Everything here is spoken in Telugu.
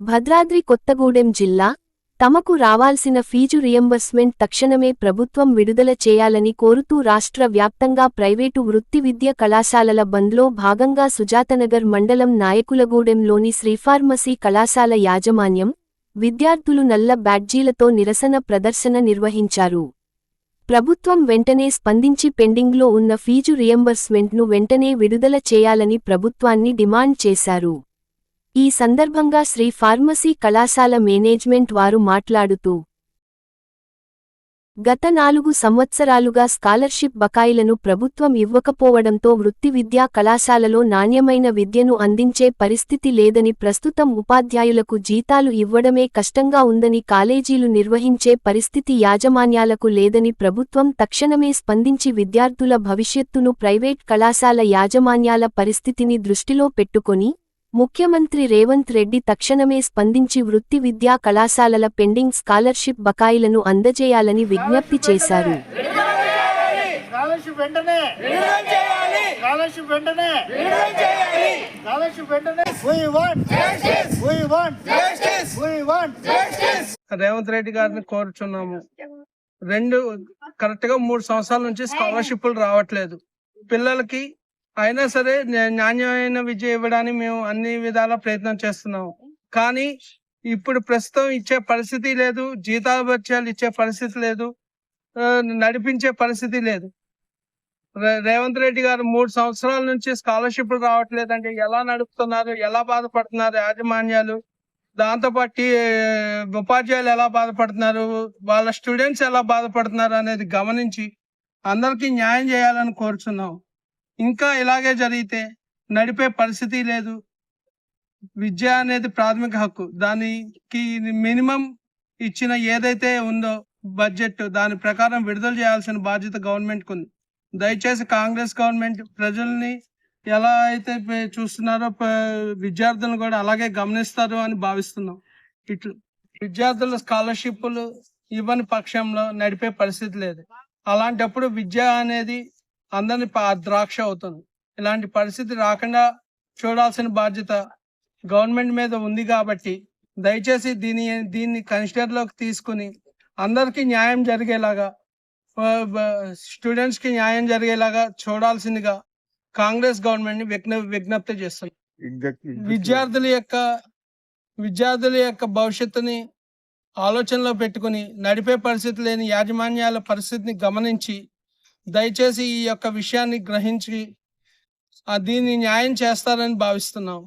భద్రాద్రి కొత్తగూడెం జిల్లా తమకు రావాల్సిన ఫీజు రియంబర్స్మెంట్ తక్షణమే ప్రభుత్వం విడుదల చేయాలని కోరుతూ రాష్ట్ర వ్యాప్తంగా ప్రైవేటు వృత్తి విద్య కళాశాలల బంద్లో భాగంగా సుజాతనగర్ మండలం నాయకులగూడెంలోని శ్రీఫార్మసీ కళాశాల యాజమాన్యం విద్యార్థులు నల్ల బ్యాడ్జీలతో నిరసన ప్రదర్శన నిర్వహించారు. ప్రభుత్వం వెంటనే స్పందించి పెండింగ్లో ఉన్న ఫీజు రియంబర్స్మెంట్ను వెంటనే విడుదల చేయాలని ప్రభుత్వాన్ని డిమాండ్ చేశారు. ఈ సందర్భంగా శ్రీ ఫార్మసీ కళాశాల మేనేజ్మెంట్ వారు మాట్లాడుతూ గత నాలుగు సంవత్సరాలుగా స్కాలర్షిప్ బకాయిలను ప్రభుత్వం ఇవ్వకపోవడంతో వృత్తి విద్యా కళాశాలలో నాణ్యమైన విద్యను అందించే పరిస్థితి లేదని ప్రస్తుతం ఉపాధ్యాయులకు జీతాలు ఇవ్వడమే కష్టంగా ఉందని కాలేజీలు నిర్వహించే పరిస్థితి యాజమాన్యాలకు లేదని ప్రభుత్వం తక్షణమే స్పందించి విద్యార్థుల భవిష్యత్తును ప్రైవేట్ కళాశాల యాజమాన్యాల పరిస్థితిని దృష్టిలో పెట్టుకొని ముఖ్యమంత్రి రేవంత్ రెడ్డి తక్షణమే స్పందించి వృత్తి విద్యా కళాశాలల పెండింగ్ స్కాలర్షిప్ బకాయిలను అందజేయాలని విజ్ఞప్తి చేశారు. రేవంత్ రెడ్డి గారిని కోరుచున్నాము. రెండు కరెక్ట్గా మూడు సంవత్సరాల నుంచి స్కాలర్షిప్లు రావట్లేదు. పిల్లలకి అయినా సరే న్యా- నాణ్యమైన విద్య ఇవ్వడానికి మేము అన్ని విధాల ప్రయత్నం చేస్తున్నాము కానీ ఇప్పుడు ప్రస్తుతం ఇచ్చే పరిస్థితి లేదు జీతాలు ఇచ్చే పరిస్థితి లేదు నడిపించే పరిస్థితి లేదు. రేవంత్ రెడ్డి గారు మూడు సంవత్సరాల నుంచి స్కాలర్షిప్లు రావట్లేదంటే ఎలా నడుపుతున్నారు ఎలా బాధపడుతున్నారు యాజమాన్యాలు? దాంతోపాటు ఉపాధ్యాయులు ఎలా బాధపడుతున్నారు వాళ్ళ స్టూడెంట్స్ ఎలా బాధపడుతున్నారు అనేది గమనించి అందరికీ న్యాయం చేయాలని కోరుచున్నాం. ఇంకా ఇలాగే జరిగితే నడిపే పరిస్థితి లేదు. విద్య అనేది ప్రాథమిక హక్కు. దానికి మినిమం ఇచ్చిన ఏదైతే ఉందో బడ్జెట్ దాని ప్రకారం విడుదల చేయాల్సిన బాధ్యత గవర్నమెంట్కు ఉంది. దయచేసి కాంగ్రెస్ గవర్నమెంట్ ప్రజల్ని ఎలా అయితే చూస్తున్నారో విద్యార్థులను కూడా అలాగే గమనిస్తారు అని భావిస్తున్నాం. ఇట్లు విద్యార్థుల స్కాలర్షిప్లు ఇవ్వని పక్షంలో నడిపే పరిస్థితి లేదు. అలాంటప్పుడు విద్య అనేది అందరిని పా- ద్రాక్ష అవుతుంది. ఇలాంటి పరిస్థితి రాకుండా చూడాల్సిన బాధ్యత గవర్నమెంట్ మీద ఉంది కాబట్టి దయచేసి దీని దీన్ని కన్సిడర్లోకి తీసుకుని అందరికీ న్యాయం జరిగేలాగా స్టూడెంట్స్కి న్యాయం జరిగేలాగా చూడాల్సిందిగా కాంగ్రెస్ గవర్నమెంట్ని విజ్ఞ విజ్ఞప్తి చేస్తున్నాం. విద్యార్థుల యొక్క విద్యార్థుల యొక్క భవిష్యత్తుని ఆలోచనలో పెట్టుకుని నడిపే పరిస్థితి లేని యాజమాన్యాల పరిస్థితిని గమనించి దయచేసి ఈ యొక్క విషయాన్ని గ్రహించి దీన్ని న్యాయం చేస్తారని భావిస్తున్నాం